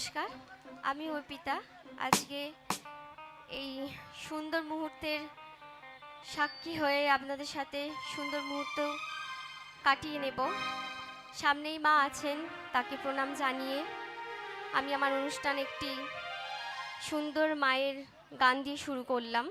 নমস্কার, আমি অর্পিতা। আজকে এই সুন্দর মুহূর্তের সাক্ষী হয়ে আপনাদের সাথে সুন্দর মুহূর্ত কাটিয়ে নেব। সামনেই মা আছেন, তাকে প্রণাম জানিয়ে আমি আমার অনুষ্ঠান একটি সুন্দর মায়ের গান দিয়ে শুরু করলাম।